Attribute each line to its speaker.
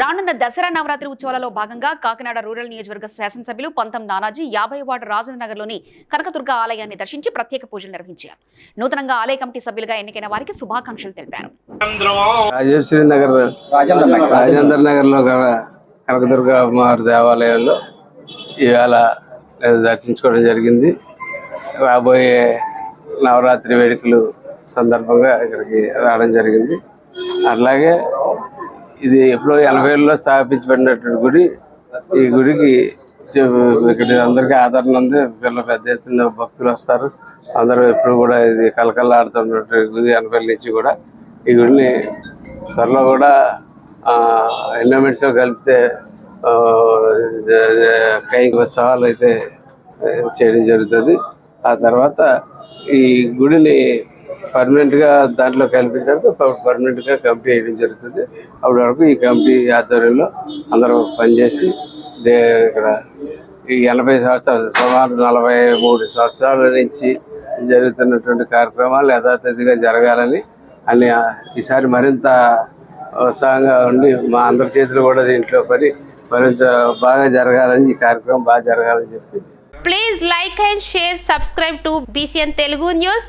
Speaker 1: రానున్న దసరా నవరాత్రి ఉత్సవాలలో భాగంగా కాకినాడ రూరల్ నియోజకవర్గ శాసనసభ్యులు పంతం నానాజీ యాభై వార్డు రాజనగర్లోని కనకదుర్గ ఆలయాన్ని దర్శించి ప్రత్యేక పూజలు నిర్వహించారు. నూతనంగా ఆలయ కమిటీ సభ్యులుగా ఎన్నికైన వారికి శుభాకాంక్షలు తెలిపారు.
Speaker 2: నగర్
Speaker 3: రాజేంద్ర నగర్.
Speaker 2: లో కనకదుర్గ అమ్మవారి దేవాలయంలో ఇవాళ దర్శించుకోవడం జరిగింది. రాబోయే నవరాత్రి వేడుకలు సందర్భంగా ఇక్కడికి రావడం జరిగింది. అట్లాగే ఇది ఎప్పుడో ఎనభైలో స్థాపించబడినటువంటి గుడి. ఈ గుడికి ఇక్కడ అందరికీ ఆదరణ ఉంది. పిల్లలు పెద్ద ఎత్తున భక్తులు వస్తారు. అందరూ ఎప్పుడు కూడా ఇది కలకల్లాడుతున్నటువంటి గుడి ఎనభై నుంచి కూడా. ఈ గుడిని త్వరలో కూడా ఎన్విరాన్మెంట్స్తో కలిపితే కైకి ఉత్సవాలు అయితే చేయడం జరుగుతుంది. ఆ తర్వాత ఈ గుడిని పర్మనెంట్గా దాంట్లో కలిపిన తర్వాత పర్మనెంట్గా కమిటీ వేయడం జరుగుతుంది. అప్పటి వరకు ఈ కమిటీ ఆధ్వర్యంలో అందరూ పనిచేసి ఇక్కడ ఈ ఎనభై సంవత్సరాలు సుమారు నలభై మూడు సంవత్సరాల నుంచి జరుగుతున్నటువంటి కార్యక్రమాలు యథాతథిగా జరగాలని అని ఈసారి మరింత ఉత్సాహంగా ఉండి మా అందరి చేతులు కూడా దీంట్లో పడి మరింత బాగా జరగాలని ఈ కార్యక్రమం బాగా జరగాలని చెప్పి
Speaker 4: please like and share subscribe to BCN Telugu news